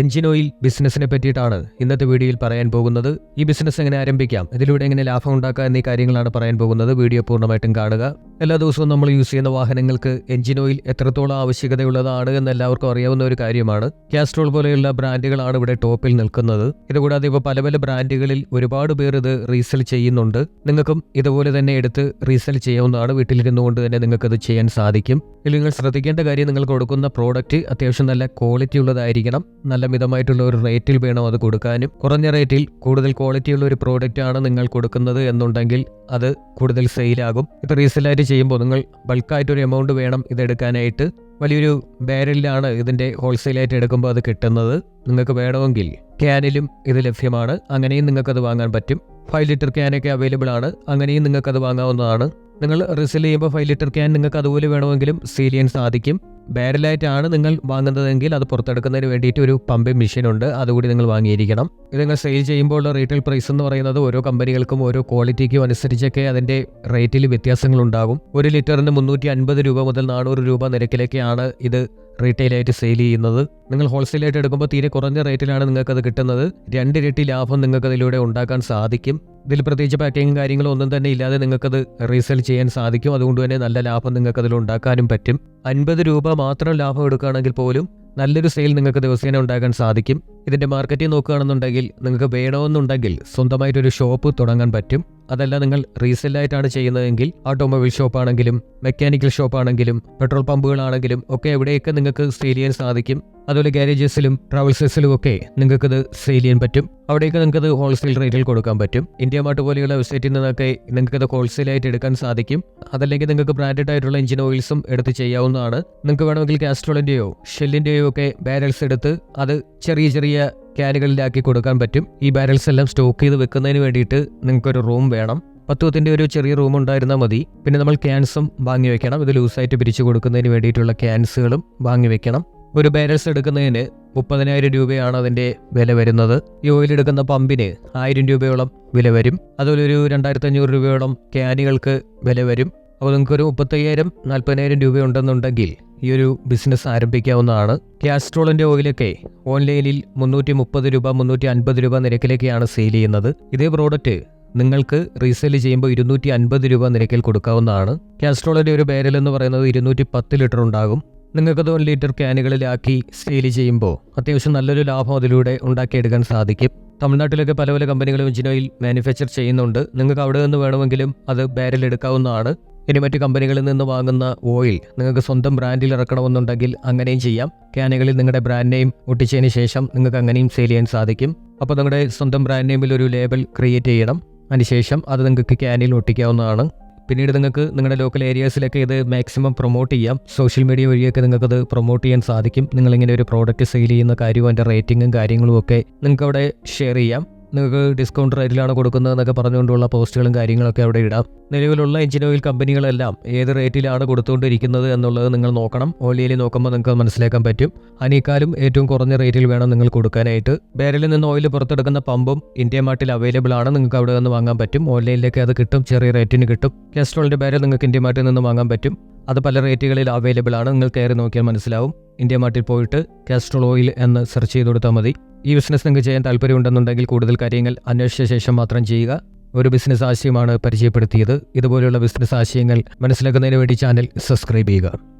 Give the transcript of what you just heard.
Engine oil ബിസിനസ്സിനെ പറ്റിയിട്ടാണ് ഇന്നത്തെ വീഡിയോയിൽ പറയാൻ പോകുന്നത്. ഈ ബിസിനസ് എങ്ങനെ ആരംഭിക്കാം? ഇതിലൂടെ എങ്ങനെ ലാഭം ഉണ്ടാക്കാം എന്നീ കാര്യങ്ങളാണ് പറയാൻ പോകുന്നത്. വീഡിയോ പൂർണമായിട്ടും കാണുക. എല്ലാ ദിവസവും നമ്മൾ യൂസ് ചെയ്യുന്ന വാഹനങ്ങൾക്ക് എഞ്ചിൻ ഓയിൽ എത്രത്തോളം ആവശ്യകതയുള്ളതാണ് എന്ന് എല്ലാവർക്കും അറിയാവുന്ന ഒരു കാര്യമാണ്. കാസ്ട്രോൾ പോലെയുള്ള ബ്രാൻഡുകളാണ് ഇവിടെ ടോപ്പിൽ നിൽക്കുന്നത്. ഇതുകൂടാതെ ഇപ്പോൾ പല പല ബ്രാൻഡുകളിൽ ഒരുപാട് പേർ ഇത് റീസെൽ ചെയ്യുന്നുണ്ട്. നിങ്ങൾക്കും ഇതുപോലെ തന്നെ എടുത്ത് റീസെൽ ചെയ്യാവുന്നതാണ്. വീട്ടിലിരുന്നുകൊണ്ട് തന്നെ നിങ്ങൾക്ക് ഇത് ചെയ്യാൻ സാധിക്കും. ഇതിൽ നിങ്ങൾ ശ്രദ്ധിക്കേണ്ട കാര്യം നിങ്ങൾ കൊടുക്കുന്ന പ്രോഡക്റ്റ് അത്യാവശ്യം നല്ല ക്വാളിറ്റി ഉള്ളതായിരിക്കണം. നല്ല മിതമായിട്ടുള്ള ഒരു റേറ്റിൽ വേണം അത് കൊടുക്കാനും. കുറഞ്ഞ റേറ്റിൽ കൂടുതൽ ക്വാളിറ്റിയുള്ള ഒരു പ്രോഡക്റ്റ് ആണ് നിങ്ങൾ കൊടുക്കുന്നത് എന്നുണ്ടെങ്കിൽ അത് കൂടുതൽ സെയിലാകും ഇത് റീസെല്ലായിട്ട് ചെയ്യുമ്പോൾ നിങ്ങൾ ബൾക്കായിട്ട് ഒരു എമൗണ്ട് വേണം ഇതെടുക്കാനായിട്ട് വലിയൊരു ബാരലിലാണ് ഇതിന്റെ ഹോൾസെയിലായിട്ട് എടുക്കുമ്പോൾ അത് കിട്ടുന്നത് നിങ്ങൾക്ക് വേണമെങ്കിൽ. ക്യാനിലും ഇത് ലഭ്യമാണ്. അങ്ങനെയും നിങ്ങൾക്കത് വാങ്ങാൻ പറ്റും. ഫൈവ് ലിറ്റർ ക്യാനൊക്കെ അവൈലബിൾ ആണ്. അങ്ങനെയും നിങ്ങൾക്കത് വാങ്ങാവുന്നതാണ്. നിങ്ങൾ റിസൽ ചെയ്യുമ്പോൾ ഫൈവ് ലിറ്റർ ക്യാൻ നിങ്ങൾക്ക് അതുപോലെ വേണമെങ്കിലും സീൽ ചെയ്യാൻ സാധിക്കും. ബാരലായിട്ടാണ് നിങ്ങൾ വാങ്ങുന്നതെങ്കിൽ അത് പുറത്തെടുക്കുന്നതിന് വേണ്ടിയിട്ട് ഒരു പമ്പിംഗ് മെഷീൻ ഉണ്ട് അതുകൂടി നിങ്ങൾ വാങ്ങിയിരിക്കണം. നിങ്ങൾ സെയിൽ ചെയ്യുമ്പോൾ റീറ്റെയിൽ പ്രൈസ് എന്ന് പറയുന്നത് ഓരോ കമ്പനികൾക്കും ഓരോ ക്വാളിറ്റിക്കും അനുസരിച്ചൊക്കെ അതിന്റെ റേറ്റിൽ വ്യത്യാസങ്ങൾ ഉണ്ടാകും ഒരു ലിറ്ററിന് മുന്നൂറ്റി അൻപത് രൂപ മുതൽ നാനൂറ് രൂപ നിരക്കിലേക്കാണ് ഇത് റീറ്റെയിലായിട്ട് സെയിൽ ചെയ്യുന്നത്. നിങ്ങൾ ഹോൾസെയിലായിട്ട് എടുക്കുമ്പോൾ തീരെ കുറഞ്ഞ റേറ്റിലാണ് നിങ്ങൾക്കത് കിട്ടുന്നത്. രണ്ടിരട്ടി ലാഭം നിങ്ങൾക്ക് അതിലൂടെ ഉണ്ടാക്കാൻ സാധിക്കും. ഇതിൽ പ്രത്യേകിച്ച് പാക്കിങ്ങും കാര്യങ്ങളും ഒന്നും തന്നെ ഇല്ലാതെ നിങ്ങൾക്കത് റീസെൽ ചെയ്യാൻ സാധിക്കും. അതുകൊണ്ട് തന്നെ നല്ല ലാഭം നിങ്ങൾക്ക് അതിൽ ഉണ്ടാക്കാനും പറ്റും. അൻപത് രൂപ മാത്രം ലാഭം എടുക്കുകയാണെങ്കിൽ പോലും നല്ലൊരു സെയിൽ നിങ്ങൾക്ക് ദിവസേന ഉണ്ടാകാൻ സാധിക്കും. ഇതിന്റെ മാർക്കറ്റിംഗ് നോക്കുകയാണെന്നുണ്ടെങ്കിൽ നിങ്ങൾക്ക് വേണമെന്നുണ്ടെങ്കിൽ സ്വന്തമായിട്ടൊരു ഷോപ്പ് തുടങ്ങാൻ പറ്റും. അതല്ല നിങ്ങൾ റീസെല്ലായിട്ടാണ് ചെയ്യുന്നതെങ്കിൽ ഓട്ടോമൊബൈൽ ഷോപ്പാണെങ്കിലും മെക്കാനിക്കൽ ഷോപ്പ് ആണെങ്കിലും പെട്രോൾ പമ്പുകളാണെങ്കിലും ഒക്കെ എവിടെയൊക്കെ നിങ്ങൾക്ക് സെയിൽ ചെയ്യാൻ സാധിക്കും അതുപോലെ ഗാരേജസിലും ട്രാവൽസസിലും ഒക്കെ നിങ്ങൾക്കത് സെയിൽ ചെയ്യാൻ പറ്റും. അവിടേക്ക് നിങ്ങൾക്കത് ഹോൾസെയിൽ റേറ്റിൽ കൊടുക്കാൻ പറ്റും. ഇന്ത്യ മാർട്ട് പോലെയുള്ള വെബ്സൈറ്റിൽ നിന്നൊക്കെ നിങ്ങൾക്കത് ഹോൾസെയിലായിട്ട് എടുക്കാൻ സാധിക്കും. അതല്ലെങ്കിൽ നിങ്ങൾക്ക് ബ്രാൻഡഡ് ആയിട്ടുള്ള എഞ്ചിൻ ഓയിൽസും എടുത്ത് ചെയ്യാവുന്നതാണ്. നിങ്ങൾക്ക് വേണമെങ്കിൽ കാസ്ട്രോളിന്റെയോ ഷെല്ലിന്റെയോ ഒക്കെ ബാരൽസ് എടുത്ത് അത് ചെറിയ ചെറിയ ക്യാനുകളിലാക്കി കൊടുക്കാൻ പറ്റും. ഈ ബാരൽസ് എല്ലാം സ്റ്റോക്ക് ചെയ്ത് വെക്കുന്നതിന് വേണ്ടിയിട്ട് നിങ്ങൾക്കൊരു റൂം വേണം. പത്തുവത്തിന്റെ ഒരു ചെറിയ റൂം ഉണ്ടായിരുന്നാൽ മതി. പിന്നെ നമ്മൾ ക്യാൻസും വാങ്ങി വെക്കണം. ഇത് ലൂസായിട്ട് പിരിച്ചു കൊടുക്കുന്നതിന് വേണ്ടിയിട്ടുള്ള ക്യാൻസുകളും വാങ്ങി വെക്കണം. ഒരു ബാരൽസ് എടുക്കുന്നതിന് മുപ്പതിനായിരം രൂപയാണ് അതിന്റെ വില വരുന്നത്. ഈ ഓയിൽ എടുക്കുന്ന പമ്പിന് ആയിരം രൂപയോളം വില വരും. അതുപോലെ ഒരു രണ്ടായിരത്തി അഞ്ഞൂറ് രൂപയോളം ക്യാനുകൾക്ക് വില വരും. അപ്പോൾ നിങ്ങൾക്കൊരു മുപ്പത്തയ്യായിരം നാൽപ്പതിനായിരം രൂപയുണ്ടെന്നുണ്ടെങ്കിൽ ഈ ഒരു ബിസിനസ് ആരംഭിക്കാവുന്നതാണ്. കാസ്ട്രോളിന്റെ ഓയിലൊക്കെ ഓൺലൈനിൽ മുന്നൂറ്റി മുപ്പത് രൂപ മുന്നൂറ്റി അൻപത് രൂപ നിരക്കിലേക്കാണ് സെയിൽ ചെയ്യുന്നത്. ഇതേ പ്രോഡക്റ്റ് നിങ്ങൾക്ക് റീസെയിൽ ചെയ്യുമ്പോൾ ഇരുന്നൂറ്റി അൻപത് രൂപ നിരക്കിൽ കൊടുക്കാവുന്നതാണ്. കാസ്ട്രോളിന്റെ ഒരു ബാരൽ എന്ന് പറയുന്നത് ഇരുന്നൂറ്റി പത്ത് ലിറ്റർ ഉണ്ടാകും. നിങ്ങൾക്കത് വൺ ലിറ്റർ ക്യാനുകളിലാക്കി സെയിൽ ചെയ്യുമ്പോൾ അത്യാവശ്യം നല്ലൊരു ലാഭം അതിലൂടെ ഉണ്ടാക്കിയെടുക്കാൻ സാധിക്കും. തമിഴ്നാട്ടിലൊക്കെ പല പല കമ്പനികളും ഇഞ്ചിനോയിൽ മാനുഫാക്ചർ ചെയ്യുന്നുണ്ട്. നിങ്ങൾക്ക് അവിടെ നിന്ന് വേണമെങ്കിലും അത് ബാരൽ എടുക്കാവുന്നതാണ്. ഇനി മറ്റു കമ്പനികളിൽ നിന്ന് വാങ്ങുന്ന ഓയിൽ നിങ്ങൾക്ക് സ്വന്തം ബ്രാൻഡിൽ ഇറക്കണമെന്നുണ്ടെങ്കിൽ അങ്ങനെയും ചെയ്യാം. ക്യാനുകളിൽ നിങ്ങളുടെ ബ്രാൻഡ് നെയിം ഒട്ടിച്ചതിന് ശേഷം നിങ്ങൾക്ക് അങ്ങനെയും സെയിൽ ചെയ്യാൻ സാധിക്കും. അപ്പോൾ നിങ്ങളുടെ സ്വന്തം ബ്രാൻഡ് നെയിമിൽ ഒരു ലേബൽ ക്രിയേറ്റ് ചെയ്യണം. അതിനുശേഷം അത് നിങ്ങൾക്ക് ക്യാനിൽ ഒട്ടിക്കാവുന്നതാണ്. പിന്നീട് നിങ്ങൾക്ക് നിങ്ങളുടെ ലോക്കൽ ഏരിയാസിലൊക്കെ ഇത് മാക്സിമം പ്രൊമോട്ട് ചെയ്യാം. സോഷ്യൽ മീഡിയ വഴിയൊക്കെ നിങ്ങൾക്കത് പ്രൊമോട്ട് ചെയ്യാൻ സാധിക്കും. നിങ്ങളിങ്ങനെ ഒരു പ്രോഡക്റ്റ് സെയിൽ ചെയ്യുന്ന കാര്യവും അതിന്റെ റേറ്റിങ്ങും കാര്യങ്ങളും ഒക്കെ നിങ്ങൾക്ക് അവിടെ ഷെയർ ചെയ്യാം. നിങ്ങൾക്ക് ഡിസ്കൗണ്ട് റേറ്റിലാണ് കൊടുക്കുന്നതെന്നൊക്കെ പറഞ്ഞുകൊണ്ടുള്ള പോസ്റ്റുകളും കാര്യങ്ങളൊക്കെ അവിടെ ഇടാം. നിലവിലുള്ള എഞ്ചിൻ ഓയിൽ കമ്പനികളെല്ലാം ഏത് റേറ്റിലാണ് കൊടുത്തുകൊണ്ടിരിക്കുന്നത് എന്നുള്ളത് നിങ്ങൾ നോക്കണം. ഓലിയിൽ നോക്കുമ്പോൾ നിങ്ങൾക്ക് മനസ്സിലാക്കാൻ പറ്റും. അനേക്കാലും ഏറ്റവും കുറഞ്ഞ റേറ്റിൽ വേണം നിങ്ങൾ കൊടുക്കാനായിട്ട്. ബാരലിൽ നിന്ന് ഓയിൽ പുറത്തെടുക്കുന്ന പമ്പും ഇന്ത്യ മാർട്ടിൽ അവൈലബിൾ ആണ്. നിങ്ങൾക്ക് അവിടെ നിന്ന് വാങ്ങാൻ പറ്റും. ഓൺലൈനിലേക്ക് അത് കിട്ടും. ചെറിയ റേറ്റിന് കിട്ടും. കാസ്ട്രോളിന്റെ ബാരൽ നിങ്ങൾക്ക് ഇന്ത്യ മാർട്ടിൽ നിന്ന് വാങ്ങാൻ പറ്റും. അത് പല റേറ്റുകളിൽ അവൈലബിൾ ആണ്. നിങ്ങൾ കയറി നോക്കിയാൽ മനസ്സിലാവും. ഇന്ത്യ മാർട്ടിൽ പോയിട്ട് കാസ്ട്രോൾ ഓയിൽ എന്ന് സെർച്ച് ചെയ്ത് കൊടുത്താൽ മതി. ഈ ബിസിനസ് നിങ്ങൾക്ക് ചെയ്യാൻ താല്പര്യമുണ്ടെന്നുണ്ടെങ്കിൽ കൂടുതൽ കാര്യങ്ങൾ അന്വേഷിച്ച ശേഷം മാത്രം ചെയ്യുക. ഒരു ബിസിനസ് ആശയമാണ് പരിചയപ്പെടുത്തിയത്. ഇതുപോലെയുള്ള ബിസിനസ് ആശയങ്ങൾ മനസ്സിലാക്കുന്നതിന് വേണ്ടി ചാനൽ സബ്സ്ക്രൈബ് ചെയ്യുക.